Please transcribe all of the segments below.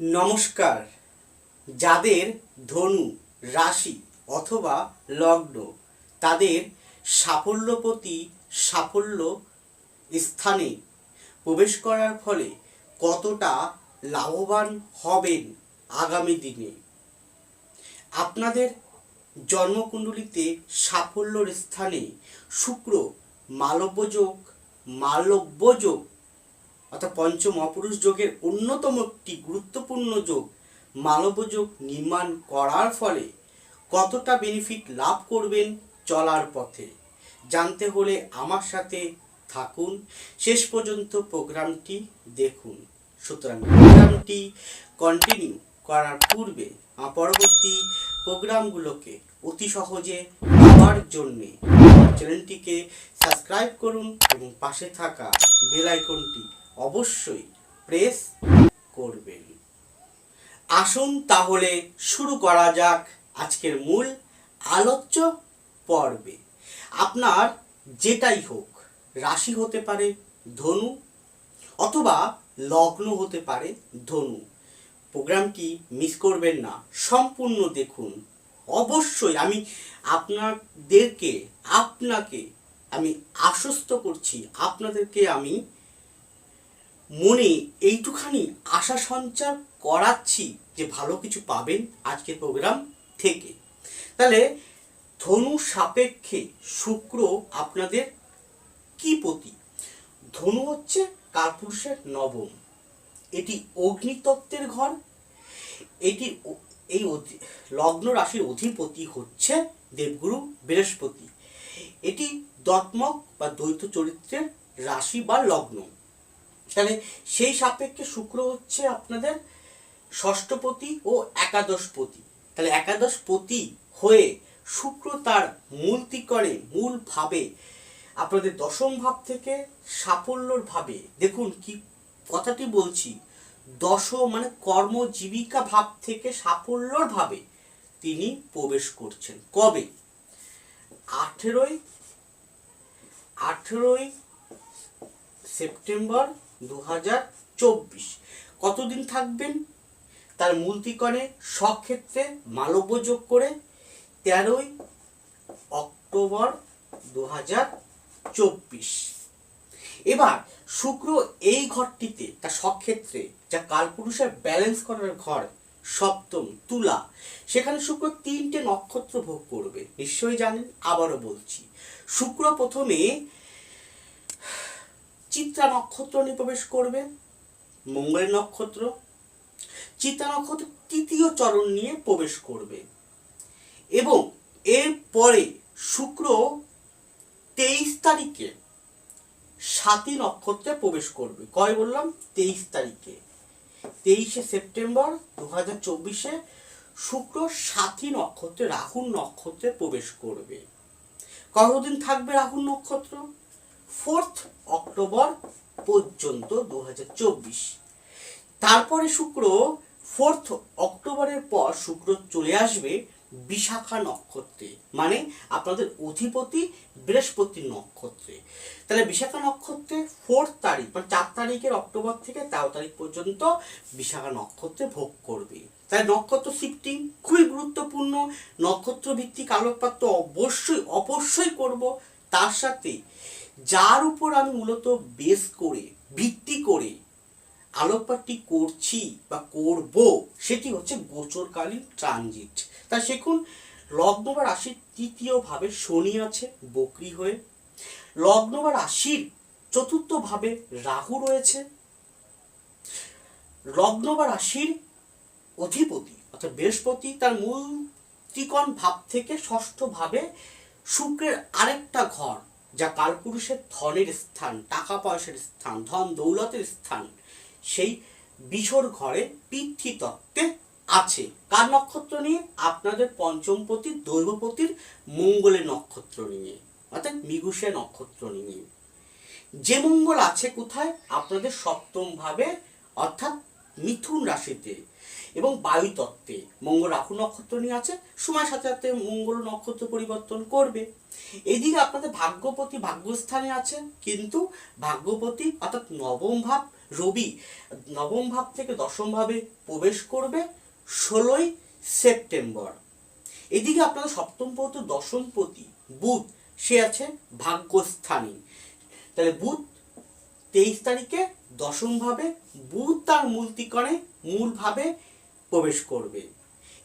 নমস্কার। যাদের ধনু, রাশি অথবা লগ্ন, তাদের সাফল্যপতি সাফল্য স্থানে প্রবেশ করার ফলে কতটা লাভবান হবেন আগামী দিনে? আপনাদের জন্মকুণ্ডলিতে সাফল্যর স্থানে শুক্র মালব্যযোগ মালব্যযোগ অর্থাৎ পঞ্চম অপুরুষ যোগের অন্যতম একটি গুরুত্বপূর্ণ যোগ, মালব্য যোগ নির্মাণ করার ফলে কতটা বেনিফিট লাভ করবেন চলার পথে? জানতে হলে আমার সাথে থাকুন। শেষ পর্যন্ত প্রোগ্রামটি দেখুন। সুতরাং প্রোগ্রামটি কন্টিনিউ করার পূর্বে পরবর্তী প্রোগ্রামগুলোকে অতি সহজে পাওয়ার জন্যে চ্যানেলটিকে সাবস্ক্রাইব করুন এবং পাশে থাকা বেল আইকনটি অবশ্যই প্রেস করবেন। আসুন তাহলে শুরু করা যাক আজকের মূল আলোচ্য পর্বে। আপনার যেটাই হোক, রাশি হতে পারে ধনু অথবা লগ্ন হতে পারে ধনু। প্রোগ্রামটি মিস করবেন না, সম্পূর্ণ দেখুন। অবশ্যই আমি আপনাদেরকে, আপনাকে আমি আশ্বস্ত করছি, আপনাদেরকে আমি মনে এইটুখানি আশা সঞ্চার করাচ্ছি যে ভালো কিছু পাবেন আজকের প্রোগ্রাম থেকে। তাহলে ধনু সাপেক্ষে শুক্র আপনাদের কি পতি ধনু হচ্ছে কালপুরুষের নবম। এটি অগ্নিতত্ত্বের ঘর। এটি এই লগ্ন রাশির অধিপতি হচ্ছে দেবগুরু বৃহস্পতি। এটি দত্মক বা দ্বৈত চরিত্রের রাশি বা লগ্ন। তাহলে সেই সাপেক্ষে শুক্র হচ্ছে আপনাদের ষষ্ঠপতি ও একাদশপতি। তাহলে একাদশপতি হয়ে শুক্র তার মূল তিকরে মূল ভাবে, আপনাদের দশম ভাব থেকে সাফল্যর ভাবে, দেখুন কি কথাটি বলছি, দশ মানে কর্ম জীবিকা ভাব থেকে সাফল্যর ভাবে তিনি প্রবেশ করছেন। কবে? আঠেরোই আঠেরোই সেপ্টেম্বর দু হাজার চব্বিশ। কতদিন থাকবেন? তার মূল তিকণে সক্ষেত্রে মালব্য যোগ করে তেরোই অক্টোবর দু হাজার চব্বিশ। এবার শুক্র এই ঘরটিতে, তার সক্ষেত্রে যা কালপুরুষের ব্যালেন্স করার ঘর, সপ্তম তুলা, সেখানে শুক্র তিনটে নক্ষত্র ভোগ করবে। নিশ্চয়ই জানেন, আবারও বলছি। শুক্র প্রথমে চিত্রা নক্ষত্র নিয়ে প্রবেশ করবে। মঙ্গলের নক্ষত্র চিত্রা নক্ষত্র তৃতীয় চরণ নিয়ে প্রবেশ করবে। এবং এর পরে শুক্র তেইশ তারিখে সাতই নক্ষত্রে প্রবেশ করবে। কয় বললাম? তেইশ তারিখে। তেইশে সেপ্টেম্বর দু হাজার চব্বিশে শুক্র সাতই নক্ষত্রে রাহুর নক্ষত্রে প্রবেশ করবে। কতদিন থাকবে রাহুর নক্ষত্র? ফোর্থ অক্টোবর পর্যন্ত দু হাজার চব্বিশ। তারপরে শুক্র, ফোর্থ অক্টোবরের পর শুক্র চলে আসবে বিশাখা নক্ষত্রে মানে আপনাদের অধিপতি বৃহস্পতি নক্ষত্রে। তাহলে বিশাখা নক্ষত্রে ফোর্থ তারিখ মানে চার তারিখের অক্টোবর থেকে তেরো তারিখ পর্যন্ত বিশাখা নক্ষত্রে ভোগ করবে। তাই নক্ষত্র শিফটিং খুবই গুরুত্বপূর্ণ নক্ষত্র ভিত্তিক আলোকপাত অবশ্যই অবশ্যই করব। তার সাথে যার উপর আমি মূলত বেস করে, ভিত্তি করে আলোকপাতটি করছি বা করব, সেটি হচ্ছে গোচরকালীন ট্রানজিট তা দেখুন লগ্ন বা রাশির তৃতীয়ভাবে শনি আছে, বকরি হয়ে। লগ্ন বা রাশির চতুর্থভাবে রাহু রয়েছে। লগ্ন বা রাশির অধিপতি, অর্থাৎ বৃহস্পতি, তার মূল ত্রিকোণ ভাব থেকে ষষ্ঠ ভাবে শুক্রের আরেকটা ঘর যা কালপুরুষের ধনের স্থান টাকা পয়সার স্থান, ধন দৌলতের স্থান, সেই বিছর ঘরে পিতৃতত্ত্বে আছে। কার নক্ষত্র নিয়ে? আপনাদের পঞ্চমপতি দৈবপতির মঙ্গলের নক্ষত্র নিয়ে, অর্থাৎ মিগুষে নক্ষত্র নিয়ে। যে মঙ্গল আছে কোথায়? আপনাদের সপ্তম ভাবে, অর্থাৎ মিথুন রাশিতে এবং বায়ু তত্ত্বে মঙ্গল রাহু নক্ষত্র নিয়ে আছে সময়ের সাথে সাথে মঙ্গল নক্ষত্র পরিবর্তন করবে। এদিকে আপনাদের ভাগ্যপতি ভাগ্যস্থানে আছেন, কিন্তু ভাগ্যপতি অর্থাৎ নবম ভাব রবি, নবম ভাব থেকে দশম ভাবে প্রবেশ করবে ষোলোই সেপ্টেম্বর। এদিকে আপনাদের সপ্তম পদ দশমপতি বুধ, সে আছে ভাগ্যস্থানী। তাহলে বুধ তেইশ তারিখে দশম ভাবে, বুধ তার মূল ত্রিকোণে মূলভাবে প্রবেশ করবে।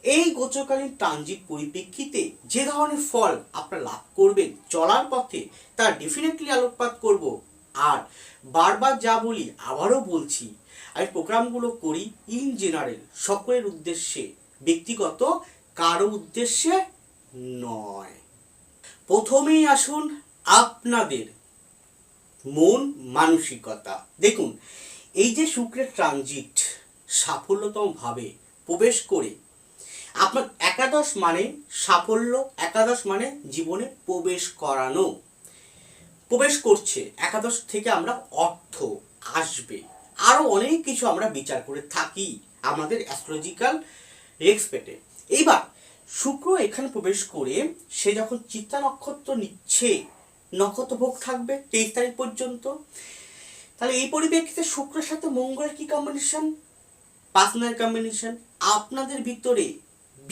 এই গোচরকালীন ট্রানজিট পরিপ্রেক্ষিতে যে ধরনের ফল আপনারা লাভ করবেন চলার পথে তার ডেফিনেটলি আলোকপাত করব। আর বারবার যা বলি, আবারও বলছি, আমি প্রোগ্রামগুলো করি ইন জেনারেল সকলের উদ্দেশ্যে, ব্যক্তিগত কারও উদ্দেশ্যে নয়। প্রথমেই আসুন আপনাদের মন মানসিকতা। দেখুন, এই যে শুক্রের ট্রানজিট সাফল্যতম ভাবে প্রবেশ করে আপনার একাদশ মানে সাফল্য, একাদশ মানে জীবনে প্রবেশ করানো। প্রবেশ করছে, একাদশ থেকে আমরা অর্থ আসবে। আরও অনেক কিছু আমরা বিচার করে থাকি আমাদের অ্যাস্ট্রোলজিক্যাল রেক্সপেক্টে এইবার, শুক্র এখানে প্রবেশ করে সে যখন চিত্তা নক্ষত্র নিচ্ছে নক্ষত্র ভোগ থাকবে তেইশ তারিখ পর্যন্ত। তাহলে এই পরিপ্রেক্ষিতে শুক্রের সাথে মঙ্গলের কি কম্বিনেশন পার্সোনাল কম্বিনেশন আপনাদের ভিতরে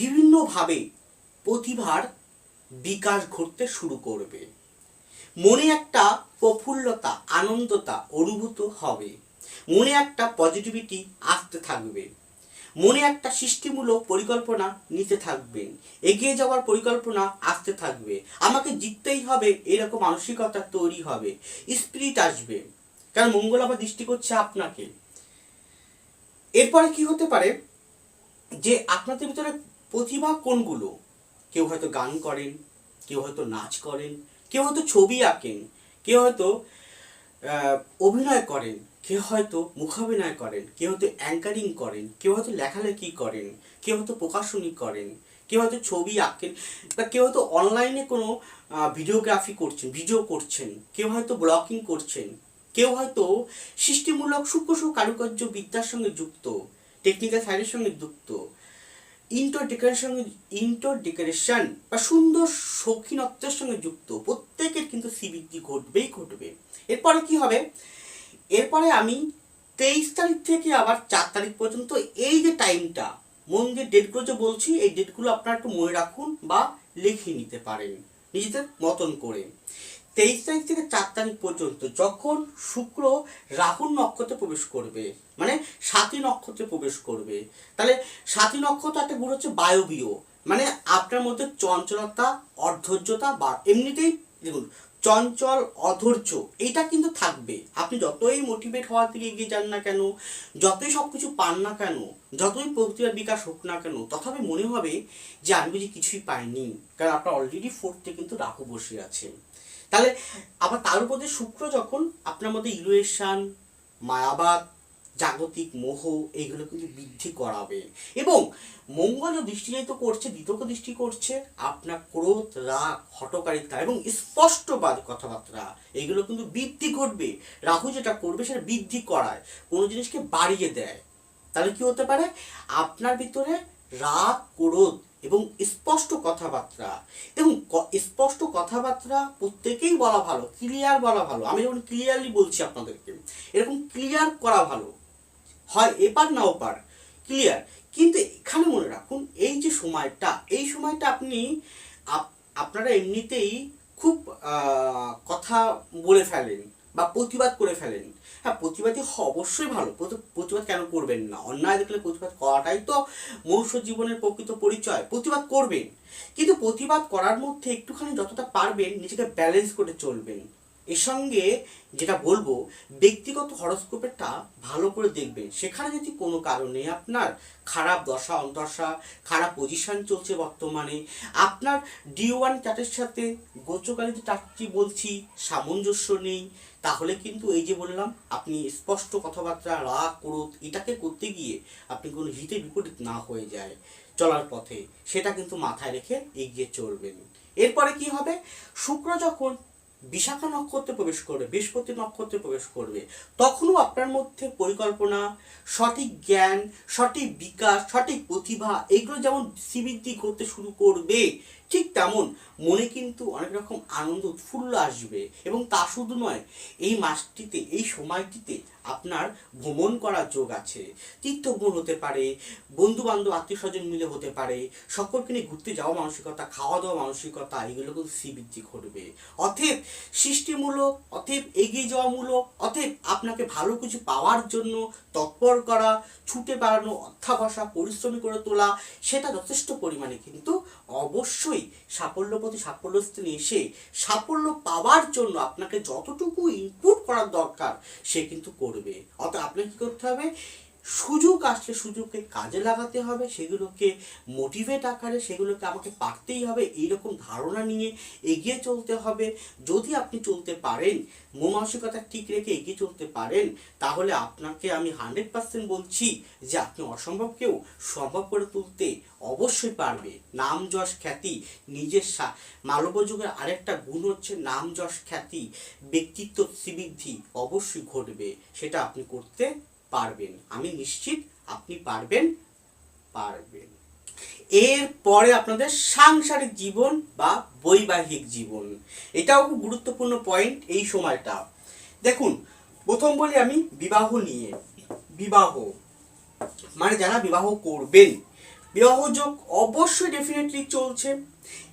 বিভিন্নভাবে প্রতিভার বিকাশ ঘটতে শুরু করবে। মনে একটা প্রফুল্লতা, আনন্দতা অনুভূত হবে। মনে একটা পজিটিভিটি আসতে থাকবে। মনে একটা সৃষ্টিমূলক পরিকল্পনা নিতে থাকবেন এগিয়ে যাওয়ার পরিকল্পনা আসতে থাকবে। আমাকে জিততেই হবে, এরকম মানসিকতা তৈরি হবে। স্পিরিট আসবে। কারণ মঙ্গল আবার দৃষ্টি করছে আপনাকে। এরপরে কি হতে পারে? যে আপনাদের ভিতরে প্রতিভা কোনগুলো কেউ হয়তো গান করেন কেউ হয়তো নাচ করেন কেউ হয়তো ছবি আঁকেন কেউ হয়তো অভিনয় করেন কেউ হয়তো মুখাভিনয় করেন কেউ হয়তো অ্যাঙ্কারিং করেন কেউ হয়তো লেখালেখি করেন কেউ হয়তো প্রকাশনী করেন কেউ হয়তো ছবি আঁকেন বা কেউ হয়তো অনলাইনে কোনো ভিডিওগ্রাফি করছেন ভিডিও করছেন কেউ হয়তো ব্লগিং করছেন কেউ হয়তো সৃষ্টিমূলক সূক্ষ্ম কারুকার্য বিদ্যার সঙ্গে যুক্ত টেকনিক্যাল সাইডের সঙ্গে যুক্ত ইন্টোর ডেকোরেশন ইন্টোর ডেকোরেশন বা সুন্দর শৌখিনত্বের সঙ্গে যুক্ত। প্রত্যেকের কিন্তু শ্রীবৃদ্ধি ঘটবেই ঘটবে। এরপরে কি হবে? এরপরে আমি তেইশ তারিখ থেকে আবার চার তারিখ পর্যন্ত এই যে টাইমটা মন যে ডেটগুলো যে বলছি, এই ডেটগুলো আপনারা একটু মনে রাখুন বা লিখে নিতে পারেন। নিজেদের মতন করে। তেইশ তারিখ থেকে চার তারিখ পর্যন্ত যখন শুক্র রাহুর নক্ষত্রে প্রবেশ করবে মানে সাতী নক্ষত্রে প্রবেশ করবে, তাহলে সাতী নক্ষত্র একটা গুণ হচ্ছে বায়বীয় মানে আপনার মধ্যে চঞ্চলতা অধৈর্যতা বা এমনিতেই দেখুন, চঞ্চল, অধৈর্য, এটা কিন্তু থাকবে। আপনি যতই মোটিভেট হওয়ার দিকে এগিয়ে যান না কেন, যতই সব কিছু পান না কেন, যতই প্রতিভার বিকাশ হোক না কেন, তথাপি মনে হবে যে আমি বুঝি কিছুই পাইনি, কারণ আপনার অলরেডি ফোর্থে কিন্তু রাহু বসে আছে তাহলে আবার তার উপর শুক্র যখন আপনার মধ্যে ইলুয়েশন মায়াবাদ, জাগতিক মোহ, এইগুলো কিন্তু বৃদ্ধি করাবে। এবং মঙ্গল দৃষ্টিজাত করছে দ্বিতীয় দৃষ্টি করছে, আপনার ক্রোধ, রাগ হটকারিতা এবং স্পষ্টবাদ কথাবার্তা, এইগুলো কিন্তু বৃদ্ধি ঘটবে। রাহু যেটা করবে সেটা বৃদ্ধি করায়, কোনো জিনিসকে বাড়িয়ে দেয়। তাহলে কি হতে পারে? আপনার ভিতরে রাগ, ক্রোধ এবং স্পষ্ট কথাবার্তা। এবং স্পষ্ট কথাবার্তা প্রত্যেকেই বলা ভালো ক্লিয়ার বলা ভালো। আমি যখন ক্লিয়ারলি বলছি আপনাদেরকে, এরকম ক্লিয়ার করা ভালো। হয় এপার না ওপার ক্লিয়ার কিন্তু এখানে মনে রাখুন, এই যে সময়টা, এই সময়টা আপনি আপ- আপনারা এমনিতেই খুব কথা বলে ফেলেন। বা প্রতিবাদ করে ফেলেন। হ্যাঁ প্রতিবাদই অবশ্যই ভালো। প্রতিবাদ কেন করবেন না? অন্যায় দেখলে প্রতিবাদ করাটাই তো মনুষ্য জীবনের প্রকৃত পরিচয়। প্রতিবাদ করবেন। কিন্তু প্রতিবাদ করার মধ্যে একটুখানি যতটা পারবেন নিজেকে ব্যালেন্স করে চলবেন। এর সঙ্গে যেটা বলব, ব্যক্তিগত হরস্কোপেরটা ভালো করে দেখবেন। সেখানে যদি কোনো কারণে আপনার খারাপ দশা অন্তশা খারাপ পজিশন চলছে বর্তমানে, আপনার ডি ওয়ান চার্টের সাথে গোচকালী যে চার্টটি বলছি, সামঞ্জস্য নেই তাহলে কিন্তু এই যে বললাম, আপনি স্পষ্ট কথাবার্তা, রাগ, ক্রোধ, এটাকে করতে গিয়ে আপনি কোনো হিতে বিপরীত না হয়ে যায় চলার পথে। সেটা কিন্তু মাথায় রেখে এগিয়ে চলবেন। এরপরে কি হবে? শুক্র যখন বিশাখা নক্ষত্রে প্রবেশ করবে, বৃহস্পতি নক্ষত্রে প্রবেশ করবে, তখনও আপনার মধ্যে পরিকল্পনা, সঠিক জ্ঞান, সঠিক বিকাশ, সঠিক প্রতিভা, এগুলো যেমন শ্রীবৃদ্ধি করতে শুরু করবে ঠিক তেমন। মনে কিন্তু অনেক রকম আনন্দ, উৎফুল্ল আসবে। এবং তা শুধু নয়, এই মাসটিতে, এই সময়টিতে আপনার ভ্রমণ করার যোগ আছে। তীর্থভ্রমণ হতে পারে বন্ধু বান্ধব আত্মীয় স্বজন মিলে হতে পারে, সকলকে নিয়ে ঘুরতে যাওয়া মানসিকতা খাওয়া দাওয়া মানসিকতা, এগুলো কিন্তু শ্রীবৃদ্ধি ঘটবে। অতএব সৃষ্টিমূলক, অতএব এগিয়ে যাওয়ামূলক, অতএব আপনাকে ভালো কিছু পাওয়ার জন্য তৎপর করা, ছুটে বেড়ানো, অধ্যাবসা, পরিশ্রমী করে তোলা, সেটা যথেষ্ট পরিমাণে। কিন্তু অবশ্যই সাফল্য প্রতি সাফল্য স্থানে এসে সাফল্য পাওয়ার জন্য আপনাকে যতটুকু ইনপুট করার দরকার, সে কিন্তু করবে। অর্থাৎ আপনাকে কি করতে হবে? সুযোগ আসলে সুযোগকে কাজে লাগাতে হবে, সেগুলোকে মোটিভেট আকারে, সেগুলোকে আমাকে পারতেই হবে, এইরকম ধারণা নিয়ে এগিয়ে চলতে হবে। যদি আপনি চলতে পারেন মানসিকতা ঠিক রেখে এগিয়ে চলতে পারেন, তাহলে আপনাকে আমি হান্ড্রেড পার্সেন্ট বলছি যে আপনি অসম্ভবকেও সম্ভব করে তুলতে অবশ্যই পারবে। নাম যশ খ্যাতি, নিজের সা- মালব্য যুগের আরেকটা গুণ হচ্ছে নাম যশ খ্যাতি, ব্যক্তিত্ব শ্রীবৃদ্ধি অবশ্যই ঘটবে, সেটা আপনি করতে পারবেন। আমি নিশ্চিত আপনি পারবেন পারবেন। এরপরে আপনাদের সাংসারিক জীবন বা বৈবাহিক জীবন। এটাও খুব গুরুত্বপূর্ণ পয়েন্ট এই সময়টা। দেখুন, প্রথম বলি আমি বিবাহ নিয়ে। বিবাহ মানে যারা বিবাহ করবেন, বিবাহ যোগ অবশ্যই ডেফিনেটলি চলছে।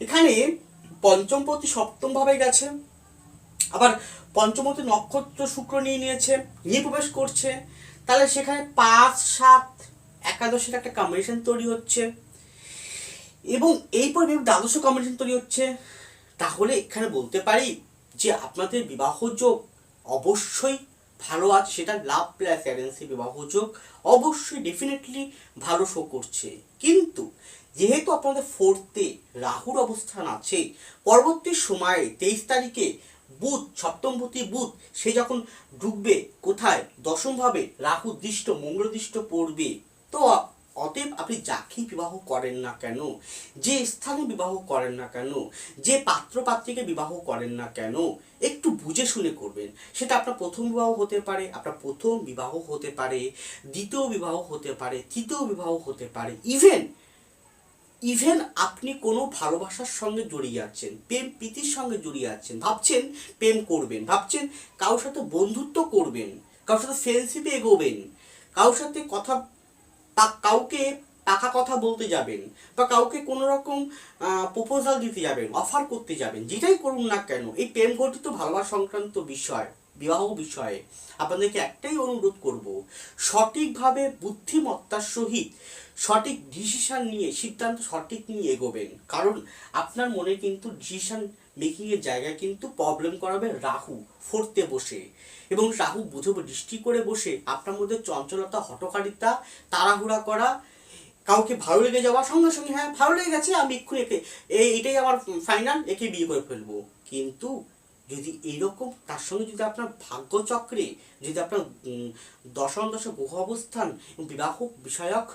এখানে পঞ্চম প্রতি সপ্তম ভাবে গেছে, আবার পঞ্চমতে নক্ষত্র শুক্র নিয়ে নিয়েছে, নিয়ে প্রবেশ করছে। তাহলে সেখানে পাঁচ, সাত, একাদশের একটা কম্বিনেশন তৈরি হচ্ছে। এবং এই পরে দ্বাদশ কম্বিনেশন তৈরি হচ্ছে। তাহলে এখানে বলতে পারি যে আপনাদের বিবাহ যোগ অবশ্যই ভালো আছে, সেটা লাভ প্লাস অ্যারেন্সি বিবাহ যোগ অবশ্যই ডেফিনেটলি ভালো শো করছে। কিন্তু যেহেতু আপনাদের ফোর্থে রাহুর অবস্থান আছে, পরবর্তী সময়ে তেইশ তারিখে বুধ, সপ্তমপতি বুধ, সে যখন ঢুকবে কোথায়? দশমভাবে রাহু দৃষ্ট মঙ্গল দৃষ্ট পড়বে। তো অতএব আপনি যাকেই বিবাহ করেন না কেন, যে স্থানে বিবাহ করেন না কেন, যে পাত্র পাত্রীকে বিবাহ করেন না কেন, একটু বুঝে শুনে করবেন। সেটা আপনার প্রথম বিবাহ হতে পারে, আপনার প্রথম বিবাহ হতে পারে, দ্বিতীয় বিবাহ হতে পারে, তৃতীয় বিবাহ হতে পারে ইভেন ইভেন আপনি কোনো ভালোবাসার সঙ্গে জড়িয়ে আছেন, প্রেম প্রীতির সঙ্গে জড়িয়ে আছেন, ভাবছেন প্রেম করবেন, ভাবছেন কারোর সাথে বন্ধুত্ব করবেন, কারোর সাথে ফ্রেন্ডশিপে এগোবেন, কারোর সাথে কথা কাউকে পাকা কথা বলতে যাবেন, বা কাউকে কোনো রকম প্রপোজাল দিতে যাবেন অফার করতে যাবেন, যেটাই করুন না কেন, এই প্রেম ঘটিত ভালোবাসা সংক্রান্ত বিষয়। বিবাহ বিষয়ে আপনাদেরকে একটাই অনুরোধ করব, সঠিকভাবে বুদ্ধিমত্তার সহিত সঠিক ডিসিশন নিয়ে, সিদ্ধান্ত সঠিক নিয়ে এগোবেন। কারণ আপনার মনে কিন্তু ডিসিশন মেকিংয়ের জায়গায় কিন্তু প্রবলেম করাবে রাহু ফোর্থে বসে। এবং রাহু বুঝে দৃষ্টি করে বসে আপনার মধ্যে চঞ্চলতা, হটকারিতা, তাড়াহুড়া করা, কাউকে ভালো লেগে যাওয়া সঙ্গে সঙ্গে হ্যাঁ ভালো লেগে গেছে আমি এক্ষুনি একে এটাই আমার ফাইনাল একে বিয়ে করে ফেলব। কিন্তু যদি এইরকম তার সঙ্গে যদি আপনার ভাগ্যচক্রে যদি আপনার দশম দশ গ্রহ অবস্থান বিবাহ বিষয়ক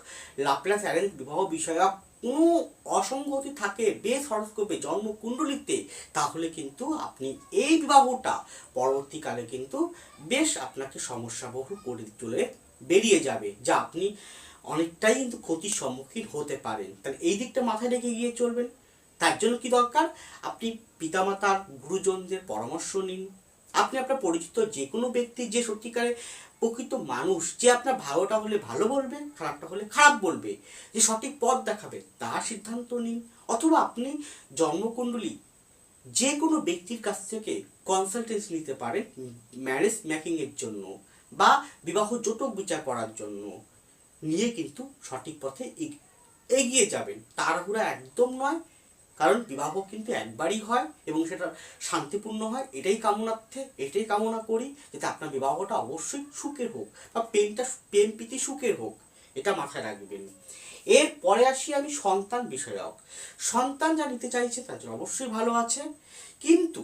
লাপ্লাস অ্যারেঞ্জ বিবাহ বিষয়ক কোনো অসঙ্গতি থাকে বেশ হরস্কোপে জন্মকুণ্ডলিতে তাহলে কিন্তু আপনি এই বিবাহটা পরবর্তীকালে কিন্তু বেশ আপনাকে সমস্যাবহ করে চলে বেরিয়ে যাবে, যা আপনি অনেকটাই কিন্তু ক্ষতির সম্মুখীন হতে পারেন। তাহলে এই দিকটা মাথায় রেখে গিয়ে চলবেন। তার জন্য কি দরকার? আপনি পিতামাতার গুরুজনদের পরামর্শ নিন। আপনি আপনার পরিচিত যে কোনো ব্যক্তি, যে সত্যিকারে প্রকৃত মানুষ, যে আপনার ভালোটা হলে ভালো বলবে, খারাপটা হলে খারাপ বলবে, যে সঠিক পথ দেখাবে, তার সিদ্ধান্ত নিন। অথবা আপনি জন্মকুণ্ডলী যে কোনো ব্যক্তির কাছ থেকে কনসালটেন্সি নিতে পারেন ম্যারেজ মেকিংয়ের জন্য বা বিবাহ জোটক বিচার করার জন্য। নিয়ে কিন্তু সঠিক পথে এগিয়ে যাবেন। তাড়াহুড়া একদম নয়। কারণ বিবাহ কিন্তু একবারই হয় এবং সেটা শান্তিপূর্ণ হয়, এটাই কামনার্থে, এটাই কামনা করি যাতে আপনার বিবাহটা অবশ্যই সুখের হোক বা প্রেমটা প্রেম প্রীতি সুখের হোক, এটা মাথায় রাখবেন। এর পরে আসি আমি সন্তান বিষয়ক। সন্তান যা নিতে চাইছে তার অবশ্যই ভালো আছে, কিন্তু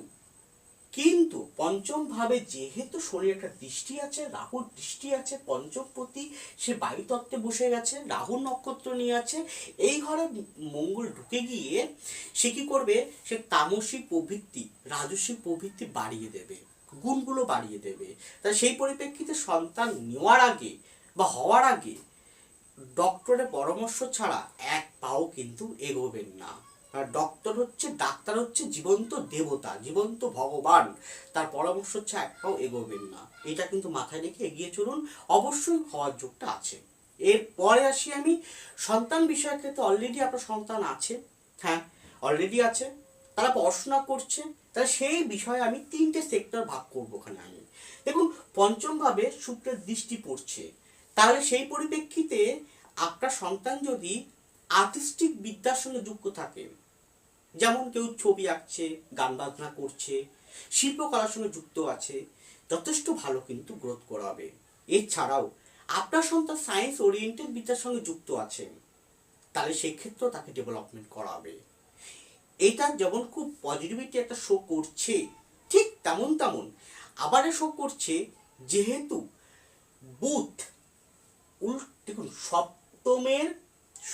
কিন্তু পঞ্চম ভাবে যেহেতু শরীরে একটা দৃষ্টি আছে, রাহুর দৃষ্টি আছে, পঞ্চম প্রতি সে বায়ুতত্ত্বে বসে গেছে, রাহুর নক্ষত্র নিয়ে আছে, এই ঘরে মঙ্গল ঢুকে গিয়ে সে কি করবে? সে তামসিক প্রবৃত্তি রাজস্বিক প্রবৃত্তি বাড়িয়ে দেবে, গুণগুলো বাড়িয়ে দেবে। তাই সেই পরিপ্রেক্ষিতে সন্তান নেওয়ার আগে বা হওয়ার আগে ডক্টরের পরামর্শ ছাড়া এক পাও কিন্তু এগোবেন না। ডক্টর হচ্ছে, ডাক্তার হচ্ছে জীবন্ত দেবতা, জীবন্ত ভগবান। তার পরামর্শ হচ্ছে, একটাও এগোবেন না। এটা কিন্তু মাথায় রেখে এগিয়ে চলুন। অবশ্যই হওয়ার যোগটা আছে। এরপরে আসি আমি। সন্তান বিষয়ের ক্ষেত্রে অলরেডি আপনার সন্তান আছে। হ্যাঁ অলরেডি আছে। তারা পড়াশোনা করছে। তাহলে সেই বিষয়ে আমি তিনটে সেক্টর ভাগ করব ওখানে আমি। দেখুন পঞ্চমভাবে শুক্রের দৃষ্টি পড়ছে। তাহলে সেই পরিপ্রেক্ষিতে আপনার সন্তান যদি আর্টিস্টিক বিদ্যার সঙ্গে যুক্ত থাকে যেমন কেউ ছবি আঁকছে, গান বাজনা করছে, শিল্পকলার সঙ্গে যুক্ত আছে, যথেষ্ট ভালো কিন্তু গ্রোথ করাবে। এছাড়াও আপনার সন্তান সায়েন্স ওরিয়েন্টেড বিদ্যার সঙ্গে যুক্ত আছে, তাহলে সেক্ষেত্রেও তাকে ডেভেলপমেন্ট করাবে। এটা যেমন খুব পজিটিভিটি একটা শো করছে, ঠিক তেমন তেমন আবার শো করছে, যেহেতু বুথ উল, দেখুন, সপ্তমের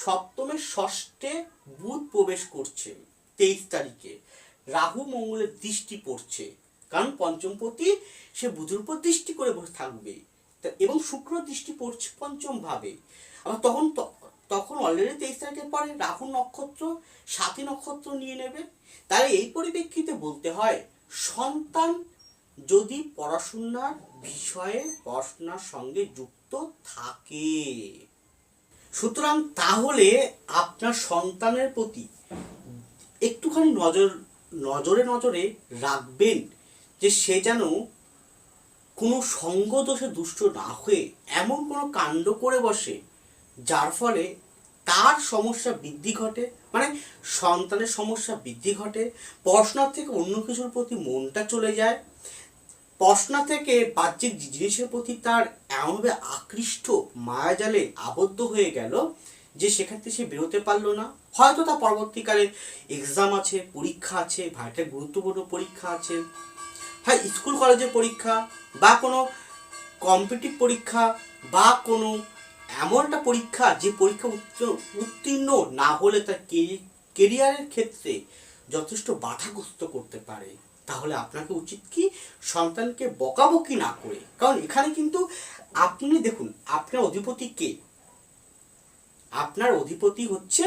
সপ্তমের ষষ্ঠে বুধ প্রবেশ করছে। তেইশ তারিখে। রাহু মঙ্গলের দৃষ্টি পড়ছে, কারণ পঞ্চমপতি সে বুধের উপর দৃষ্টি করে বসে থাকবে। এবং শুক্র দৃষ্টি পড়ছে পঞ্চম ভাবে আবার তখন তখন অলরেডি তেইশ তারিখের পরে রাহু নক্ষত্র সাথী নক্ষত্র নিয়ে নেবে। তাই এই পরিপ্রেক্ষিতে বলতে হয়, সন্তান যদি পড়াশোনার বিষয়ে পড়াশোনার সঙ্গে যুক্ত থাকে। সুতরাং তাহলে আপনার সন্তানের প্রতি একটুখানি নজর, নজরে নজরে রাখবেন যে সে যেন কোনো সঙ্গ দোষে দুষ্ট না হয়ে এমন কোনো কাণ্ড করে বসে, যার ফলে তার সমস্যা বৃদ্ধি ঘটে মানে সন্তানের সমস্যা বৃদ্ধি ঘটে, পড়াশোনার থেকে অন্য কিছুর প্রতি মনটা চলে যায়, পড়াশোনা থেকে বাহ্যিক জিনিসের প্রতি তার এমনভাবে আকৃষ্ট, মায়াজালে আবদ্ধ হয়ে গেল যে থেকে সে বেরোতে পারল না। হয়তো তার পরবর্তীকালে এক্সাম আছে, পরীক্ষা আছে ভাইটা গুরুত্বপূর্ণ পরীক্ষা আছে হয় স্কুল কলেজের পরীক্ষা, বা কোনো কম্পিটিভ পরীক্ষা, বা কোনো এমন একটা পরীক্ষা যে পরীক্ষা উত্তীর্ণ না হলে তার কেরিয়ারের ক্ষেত্রে যথেষ্ট বাধাগ্রস্ত করতে পারে। তাহলে আপনাকে উচিত কি সন্তানকে বকাবকি না করে? কারণ এখানে কিন্তু আপনি দেখুন, আপনার অধিপতি কে? আপনার অধিপতি হচ্ছে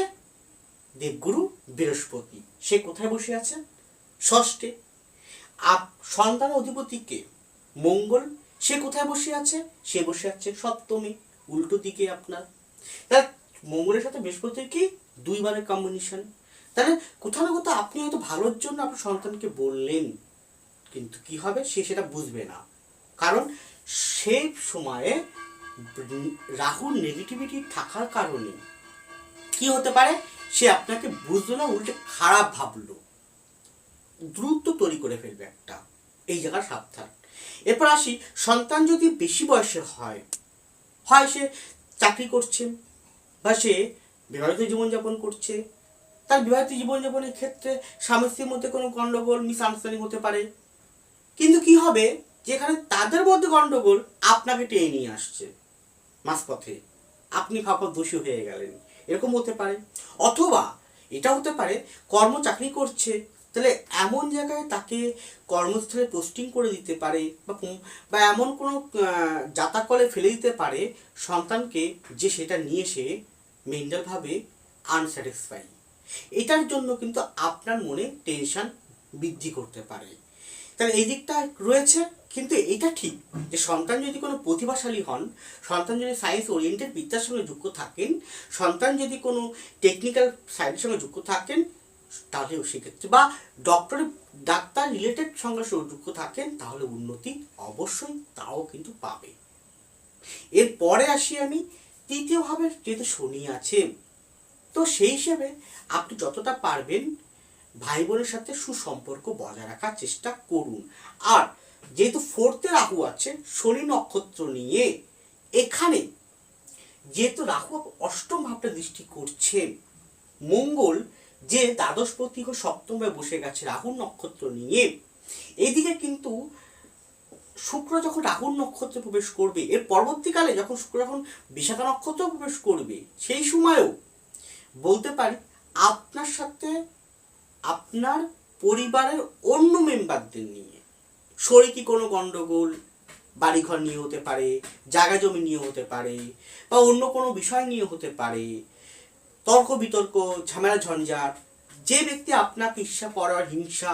দেবগুরু বৃহস্পতি। সে কোথায় বসে আছে ষষ্ঠে। আপ সন্তান অধিপতি কে মঙ্গল, সে কোথায় বসে আছে? সে বসে আছে সপ্তমী, উল্টো দিকে আপনার। মঙ্গলের সাথে বৃহস্পতির কি? দুইবারের কম্বিনেশন তাহলে কোথাও না কোথাও আপনি হয়তো ভালোর জন্য আপনার সন্তানকে বললেন, কিন্তু কি হবে? সে সেটা বুঝবে না। কারণ সেই সময়ে রাহুর নেগেটিভিটি থাকার কারণে কি হতে পারে? সে আপনাকে বুঝলো না, উল্টে খারাপ ভাবলো। দ্রুত তৈরি করে ফেলবে একটা। এই জায়গার সাবধান। এরপর আসি, সন্তান যদি বেশি বয়সের হয় হয় সে চাকরি করছে বা সে বিবাহিত জীবনযাপন করছে, তার বিবাহিত জীবনযাপনের ক্ষেত্রে স্বামী স্ত্রীর মধ্যে কোনো গণ্ডগোল মিসআন্ডারস্ট্যান্ডিং হতে পারে। কিন্তু কি হবে? যেখানে তাদের মধ্যে গণ্ডগোল আপনাকে টেনে নিয়ে আসছে। মাঝপথে। আপনি ফাঁকা দোষী হয়ে গেলেন। এরকম হতে পারে। অথবা এটা হতে পারে কর্ম চাকরি করছে তাহলে এমন জায়গায় তাকে কর্মস্থলে পোস্টিং করে দিতে পারে বা বা এমন কোনো আহ, জাতাকলে ফেলে দিতে পারে সন্তানকে যে সেটা নিয়ে সে মেন্টালভাবে আনস্যাটিসফাই এটার জন্য কিন্তু আপনার মনে টেনশন বৃদ্ধি করতে পারে। তাহলে এই দিকটা রয়েছে, কিন্তু এটা ঠিক যে সন্তান যদি কোনো প্রতিভাশালী হন, সন্তান যদি সায়েন্স ওরিয়েন্টেড বিদ্যার সঙ্গে যুক্ত থাকেন, সন্তান যদি কোনো টেকনিক্যাল সাইডের সঙ্গে যুক্ত থাকেন, তাহলেও সেক্ষেত্রে বা ডক্টর ডাক্তার রিলেটেড সঙ্গে যুক্ত থাকেন, তাহলে উন্নতি অবশ্যই তাও কিন্তু পাবে। এরপরে আসি আমি তৃতীয়ভাবে যেহেতু শনি আছে, তো সেই হিসেবে আপনি যতটা পারবেন ভাই বোনের সাথে সুসম্পর্ক বজায় রাখার চেষ্টা করুন। আর যেহেতু ফোর্থে রাহু আছে শনি নক্ষত্র নিয়ে এখানে যেহেতু রাহু অষ্টম ভাবটা দৃষ্টি করছে, মঙ্গল যে দ্বাদশপতি ও সপ্তমে বসে গেছে রাহুর নক্ষত্র নিয়ে, এদিকে কিন্তু শুক্র যখন রাহুর নক্ষত্রে প্রবেশ করবে, এর পরবর্তীকালে যখন শুক্র যখন বিশাখা নক্ষত্র প্রবেশ করবে, সেই সময়ও বলতে পারি, আপনার সাথে আপনার পরিবারের অন্য মেম্বারদের নিয়ে। শরিকি কোনো গণ্ডগোল বাড়িঘর নিয়ে হতে পারে, জায়গা জমি নিয়ে হতে পারে, বা অন্য কোনো বিষয় নিয়ে হতে পারে তর্ক বিতর্ক ঝামেলা, ঝঞ্ঝাট, যে ব্যক্তি আপনাকে ঈর্ষা পরার হিংসা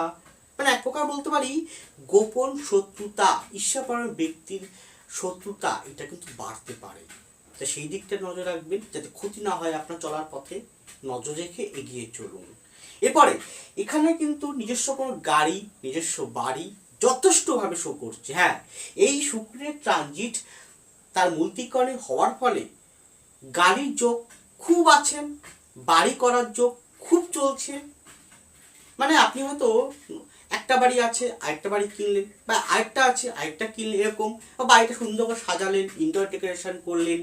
মানে এক প্রকার বলতে পারি, গোপন শত্রুতা, ঈর্ষা পরার ব্যক্তির শত্রুতা, এটা কিন্তু বাড়তে পারে। তা সেই দিকটা নজর রাখবেন, যাতে ক্ষতি না হয় আপনার চলার পথে। নজর রেখে এগিয়ে চলুন। এরপরে, এখানে কিন্তু নিজস্ব কোনো গাড়ি, নিজস্ব বাড়ি যথেষ্টভাবে শো করছে। হ্যাঁ এই শুক্রের ট্রানজিট তার মূর্তিকরণে হওয়ার ফলে গাড়ির যোগ খুব আছেন বাড়ি করার যোগ খুব চলছে। মানে আপনি হয়তো একটা বাড়ি আছে, আরেকটা বাড়ি কিনলেন, বা আরেকটা আছে, আরেকটা কিনলেন এরকম, বা বাড়িটা সুন্দর করে সাজালেন ইন্টার ডেকোরেশন করলেন,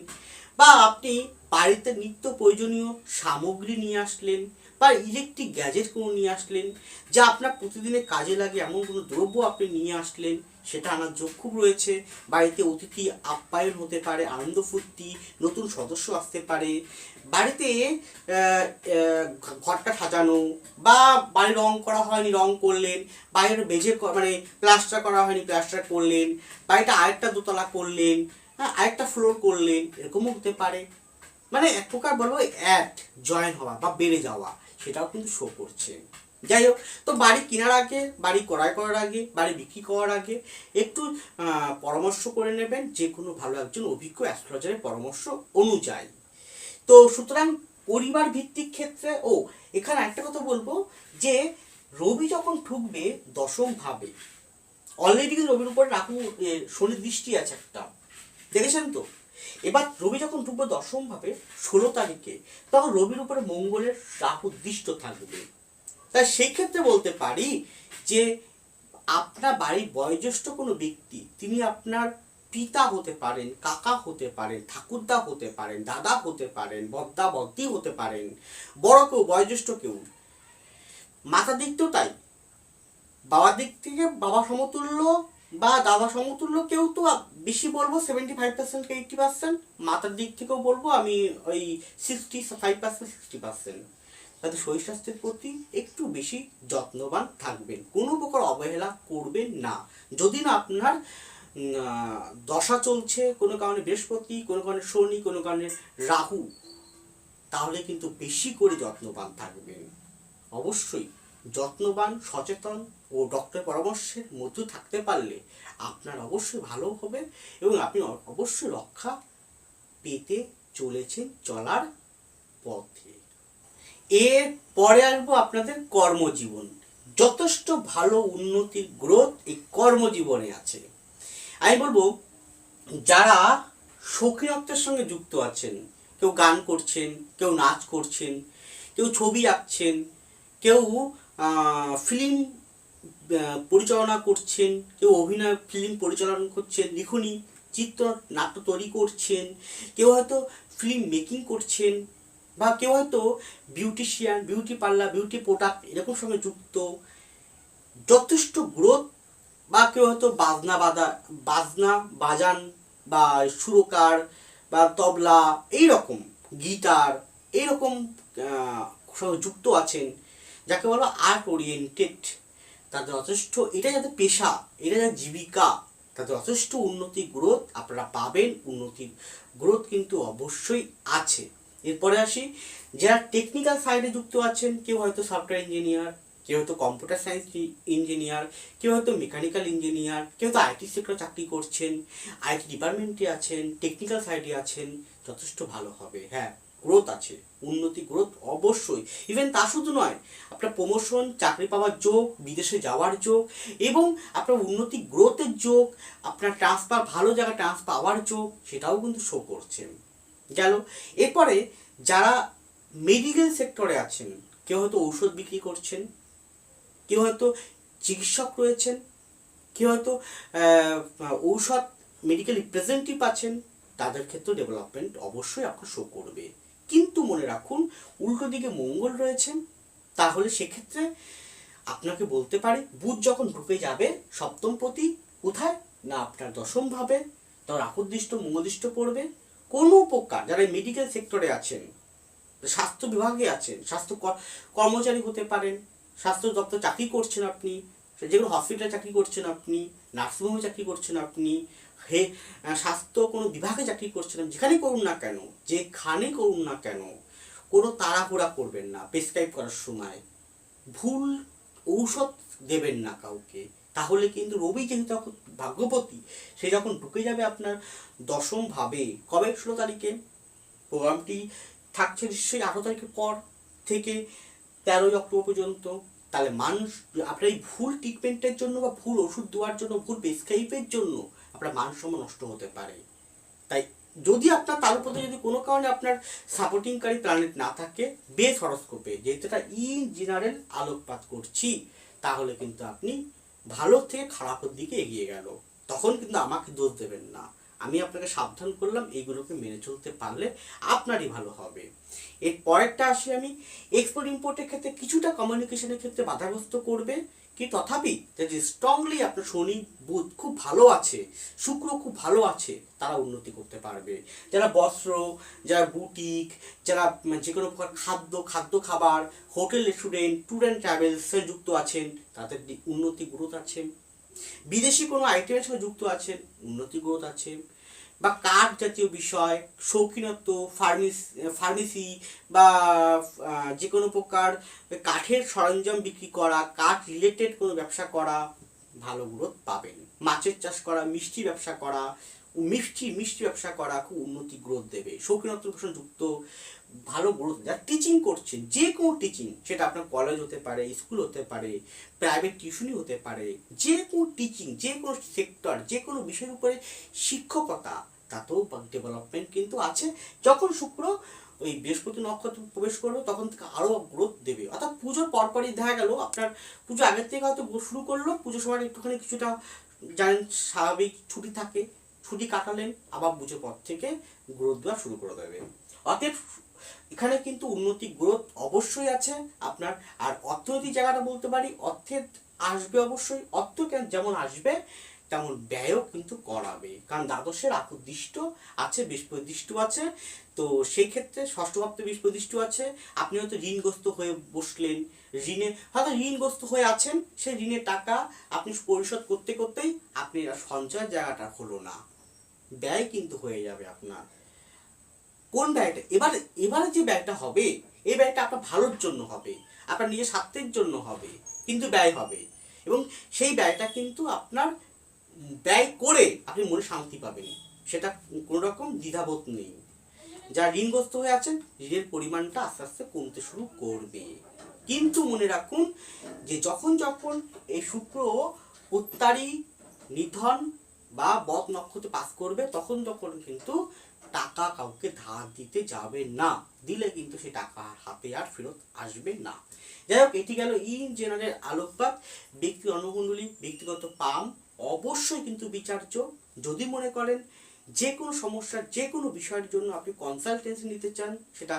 বা আপনি বাড়িতে নিত্য প্রয়োজনীয় সামগ্রী নিয়ে আসলেন বা ইলেকট্রিক গ্যাজেট কোনো নিয়ে আসলেন, যা আপনার প্রতিদিনের কাজে লাগে এমন কোনো দ্রব্য আপনি নিয়ে আসলেন, সেটা আনার যোগ খুব রয়েছে। বাড়িতে অতিথি আপ্যায়ন হতে পারে, আনন্দ ফুর্তি, নতুন সদস্য আসতে পারে। বাড়িতে ঘরটা সাজানো বা বাড়ি রং করা হয়নি, রং করলেন, বাইরে বেজে মানে প্লাস্টার করা হয়নি, প্লাস্টার করলেন বাড়িটা আরেকটা দোতলা করলেন হ্যাঁ আরেকটা ফ্লোর করলেন, এরকমও হতে পারে। মানে এক প্রকার বলব অ্যাড জয়েন হওয়া বা বেড়ে যাওয়া। সেটাও কিন্তু শো করছে। যাই হোক তো বাড়ি কেনার আগে বাড়ি ক্রয় করার আগে বাড়ি বিক্রি করার আগে একটু পরামর্শ করে নেবেন যে কোনো ভালো একজন অভিজ্ঞ অ্যাস্ট্রোলজারের পরামর্শ অনুযায়ী। তো সুতরাং পরিবার ভিত্তিক ক্ষেত্রে ও এখানে একটা কথা বলব যে রবি যখন ঠুকবে দশম ভাবে অলরেডি কিন্তু রবির উপরে এ, শনির দৃষ্টি আছে একটা। দেখেছেন তো? এবার রবি যখন ঢুকবে দশম ভাবে, ষোলো তারিখে, তখন রবির উপরে মঙ্গলের রাহু দৃষ্ট থাকবে। তাই সেই ক্ষেত্রে বলতে পারি যে, আপনার বাড়ির বয়োজ্যেষ্ঠ কোনো ব্যক্তি, তিনি আপনার পিতা হতে পারেন, কাকা হতে পারেন, ঠাকুরদা হতে পারেন, দাদা হতে পারেন, বদ্দা, বদ্দি হতে পারেন, বড় কেউ, বয়োজ্যেষ্ঠ কেউ। মাথার দিকটাও তাই। বাবার দিক থেকে বাবা সমতুল্য বা দাদা সমতুল্য কেউ তো বেশি বলব seventy five percent eighty percent মাথার দিক থেকেও বলব আমি ওই sixty five percent sixty percent তাদের শরীর স্বাস্থ্যের প্রতি একটু বেশি যত্নবান থাকবেন। কোনো প্রকার অবহেলা করবেন না। যদি না আপনার দশা চলছে, কোনো কারণে বৃহস্পতি, কোনো কারণে শনি, কোনো কারণে রাহু, তাহলে কিন্তু বেশি করে যত্নবান থাকবেন। অবশ্যই যত্নবান, সচেতন ও ডক্টরের পরামর্শের মধ্যে থাকতে পারলে আপনার অবশ্যই ভালো হবে এবং আপনি অবশ্যই রক্ষা পেতে চলেছেন চলার পথে। এর পরে আসব আপনাদের কর্মজীবন। যথেষ্ট ভালো উন্নতির গ্রোথ এই কর্মজীবনে আছে। আমি বলব, যারা সক্রিয়ত্বের সঙ্গে যুক্ত আছেন, কেউ গান করছেন, কেউ নাচ করছেন, কেউ ছবি আঁকছেন, কেউ ফিল্ম পরিচালনা করছেন, কেউ অভিনয় ফিল্ম পরিচালনা করছেন, লিখনি, চিত্র, নাট্য তৈরি করছেন, কেউ হয়তো ফিল্ম মেকিং করছেন, বা কেউ হয়তো beautician beauty parlour beauty product এরকম সঙ্গে যুক্ত। যথেষ্ট গ্রোথ বা কেউ হয়তো বাজনা বাদা বাজনা বাজান, বা সুরকার, বা তবলা এই রকম গিটার, এইরকম যুক্ত আছেন, যাকে বলো আর্ট ওরিয়েন্টেড তাদের যথেষ্ট, এটা যাতে পেশা, এটা যাতে জীবিকা তাদের যথেষ্ট উন্নতি গ্রোথ আপনারা পাবেন, উন্নতি গ্রোথ কিন্তু অবশ্যই আছে। এরপরে আসি, যারা টেকনিক্যাল সাইডে যুক্ত আছেন, কেউ হয়তো সফটওয়্যার ইঞ্জিনিয়ার কেউ হয়তো কম্পিউটার সায়েন্স ইঞ্জিনিয়ার কেউ হয়তো মেকানিক্যাল ইঞ্জিনিয়ার কেউ হয়তো আইটি সেক্টর চাকরি করছেন আইটি ডিপার্টমেন্টে আছেন টেকনিক্যাল সাইডে আছেন, যথেষ্ট ভালো হবে হ্যাঁ। গ্রোথ আছে, উন্নতি গ্রোথ অবশ্যই। ইভেন তা শুধু নয়, আপনার প্রমোশন চাকরি পাওয়ার যোগ, বিদেশে যাওয়ার যোগ, এবং আপনার উন্নতি গ্রোথের যোগ, আপনার ট্রান্সফার ভালো জায়গায় ট্রান্সফার পাওয়ার যোগ, সেটাও কিন্তু শো করছে। গেল, এরপরে যারা মেডিকেল সেক্টরে আছেন, কেউ হয়তো ঔষধ বিক্রি করছেন, কেউ হয়তো চিকিৎসক রয়েছেন, কেউ হয়তো ঔষধ মেডিকেল রিপ্রেজেন্টেটিভ আছেন, তাদের ক্ষেত্রে ডেভেলপমেন্ট অবশ্যই আপনার শো করবে। কিন্তু মনে রাখুন, উল্টো দিকে মঙ্গল রয়েছেন তাহলে সেক্ষেত্রে আপনাকে বলতে পারি, বুধ যখন ঢুকে যাবে, সপ্তম পতি কোথায়? না আপনার দশম ভাবে তখন রাহুদৃষ্ট মঙ্গলদৃষ্ট পড়বে। কোনো উপকার, যারা মেডিকেল সেক্টরে আছেন, স্বাস্থ্য বিভাগে আছেন, স্বাস্থ্য কর্মচারী হতে পারেন, স্বাস্থ্য দপ্তর চাকরি করছেন আপনি, যেগুলো হসপিটালে চাকরি করছেন আপনি, নার্সিংহোমে চাকরি করছেন আপনি হে স্বাস্থ্য কোনো বিভাগে চাকরি করছিলাম, যেখানেই করুন না কেন যেখানে করুন না কেন, কোনো তাড়াহুড়া করবেন না প্রেসক্রাইব করার সময়। ভুল ঔষধ দেবেন না কাউকে, তাহলে কিন্তু রবি যেহেতু এখন ভাগ্যপতি সে যখন ঢুকে যাবে আপনার দশম ভাবে, কবে? ষোলো তারিখে। প্রোগ্রামটি থাকছে নিশ্চয়ই আঠারো তারিখের পর থেকে তেরোই অক্টোবর পর্যন্ত। তাহলে মানুষ, আপনার এই ভুল ট্রিটমেন্টের জন্য বা ভুল ওষুধ দেওয়ার জন্য, ভুল প্রেসক্রাইবের জন্য আপনার মান সম্মান নষ্ট হতে পারে। তাই যদি আপনার তার উপরে যদি কোনো কারণে আপনার সাপোর্টিংকারী প্ল্যানেট না থাকে বেস হরস্কোপে যেহেতু এটা ইন জেনারেল আলোকপাত করছি, তাহলে কিন্তু আপনি ভালো থেকে খারাপের দিকে এগিয়ে গেল। তখন কিন্তু আমাকে দোষ দেবেন না। আমি আপনাকে সাবধান করলাম, এইগুলোকে মেনে চলতে পারলে আপনারই ভালো হবে। এর পরেরটা আসি আমি এক্সপোর্ট ইম্পোর্টের ক্ষেত্রে কিছুটা কমিউনিকেশনের ক্ষেত্রে বাধাগ্রস্ত করবে। কি তথাপি? যদি স্ট্রংলি আপনার শনি, বুধ খুব ভালো আছে, শুক্র খুব ভালো আছে, তারা উন্নতি করতে পারবে। যারা বস্ত্র, যারা বুটিক, যারা যে কোনো প্রকার খাদ্য খাদ্য খাবার, হোটেল, রেস্টুরেন্ট, ট্যুর অ্যান্ড ট্রাভেলসে যুক্ত আছেন, তাদের উন্নতি গ্রোথ আছে। বিদেশি কোনো আইটেমের সঙ্গে যুক্ত আছেন, উন্নতি গ্রোথ আছে, বা কাঠ জাতীয় বিষয়, শৌখিনত্ব ফার্মিস ফার্মেসি বা যে কোনো প্রকার কাঠের সরঞ্জাম বিক্রি করা কাঠ রিলেটেড কোনো ব্যবসা করা, ভালো গ্রোথ পাবেন। মাছের চাষ করা, মিষ্টি ব্যবসা করা, মিষ্টি মিষ্টি ব্যবসা করা খুব উন্নতি গ্রোথ দেবে। শৌখিনত্ব যুক্ত ভালো গ্রোথ যা টিচিং করছেন, যে কোনো টিচিং সেটা আপনার কলেজ হতে পারে স্কুল হতে পারে প্রাইভেট টিউশনই হতে পারে, যে কোনো টিচিং যে কোনো সেক্টর যে কোনো বিষয়ের উপরে শিক্ষকতা, তাতেও ডেভেলপমেন্ট কিন্তু আছে। যখন শুক্র ওই বৃহস্পতি নক্ষত্র প্রবেশ করবে, তখন থেকে আরও গ্রোথ দেবে। অর্থাৎ পুজোর পরপরই দেখা গেল, আপনার পুজো আগের থেকে হয়তো শুরু করল পুজোর সময় একটুখানি কিছুটা, জানেন, স্বাভাবিক ছুটি থাকে, ছুটি কাটালেন, আবার পুজোর পর থেকে গ্রোথ দেওয়া শুরু করে দেবে। অতএব এখানে কিন্তু উন্নতি গ্রোথ অবশ্যই আছে আপনার, আর অর্থনৈতিক জায়গাটা বলতে পারি, অর্থের আসবে অবশ্যই, অর্থ যেমন আসবে, তেমন ব্যয়ও কিন্তু করাবে। কারণ দ্বাদশের আকুদৃষ্ট আছে, বৃহস্পতিদৃষ্ট আছে, তো সেই ক্ষেত্রে ষষ্ঠ ভাবতে বৃহস্পতিদৃষ্ট আছে। আপনি হয়তো ঋণগ্রস্ত হয়ে বসলেন, ঋণে, হয়তো ঋণগ্রস্ত হয়ে আছেন সেই ঋণের টাকা আপনি পরিশোধ করতে করতেই আপনি সঞ্চয়ের জায়গাটা হলো না। ব্যয় কিন্তু হয়ে যাবে আপনার। কোন ব্যয়টা এবার, এবারে যে ব্যয়টা হবে, এই ব্যয়টা আপনার ভালোর জন্য হবে, আপনার নিজের স্বার্থের জন্য হবে, কিন্তু ব্যয় হবে। এবং সেই ব্যয়টা কিন্তু আপনার ব্যয় করে আপনি মনে শান্তি পাবেন। সেটা কোনো রকম দ্বিধাবোধ নেই। যারা ঋণগ্রস্ত হয়ে আছেন, ঋণের পরিমাণটা আস্তে আস্তে কমতে শুরু করবে। কিন্তু মনে রাখুন যে যখন যখন এই শুক্র উত্তারি নিধন বা বদ নক্ষত্র পাস করবে, তখন তখন কিন্তু টাকা কাউকে ধার দিতে যাবে না। দিলে কিন্তু সে টাকা হাতে আর ফেরত আসবে না। যাই হোক, এটি গেল ইন জেনারেল আলোকপাত। ব্যক্তি অনুকুণ্ডলী ব্যক্তিগত পাম, অবশ্যই কিন্তু বিচার্য। যদি মনে করেন যে কোনো সমস্যার যে কোনো বিষয়ের জন্য আপনি কনসালটেন্সি নিতে চান, সেটা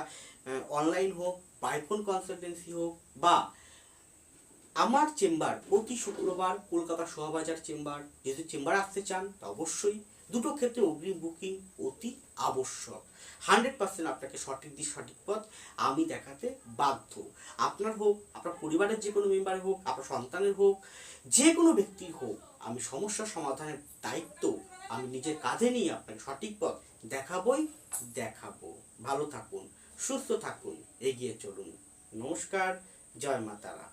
অনলাইন হোক বাইফোন কনসালটেন্সি হোক বা আমার চেম্বার, প্রতি শুক্রবার কলকাতা শোভাবাজার চেম্বার, যদি চেম্বার আসতে চান, তা অবশ্যই। দুটো ক্ষেত্রে অগ্রিম বুকিং অতি আবশ্যক। হান্ড্রেড পার্সেন্ট আপনাকে সঠিক দিক, সঠিক পথ আমি দেখাতে বাধ্য। আপনার হোক, আপনার পরিবারের যে কোনো মেম্বার হোক, আপনার সন্তানের হোক, যে কোনো ব্যক্তির হোক, আমি সমস্যার সমাধানের দায়িত্ব আমি নিজের কাঁধে নিয়ে আপনাকে সঠিক পথ দেখাবই, দেখাবো। ভালো থাকুন, সুস্থ থাকুন, এগিয়ে চলুন। নমস্কার, জয় মা তারা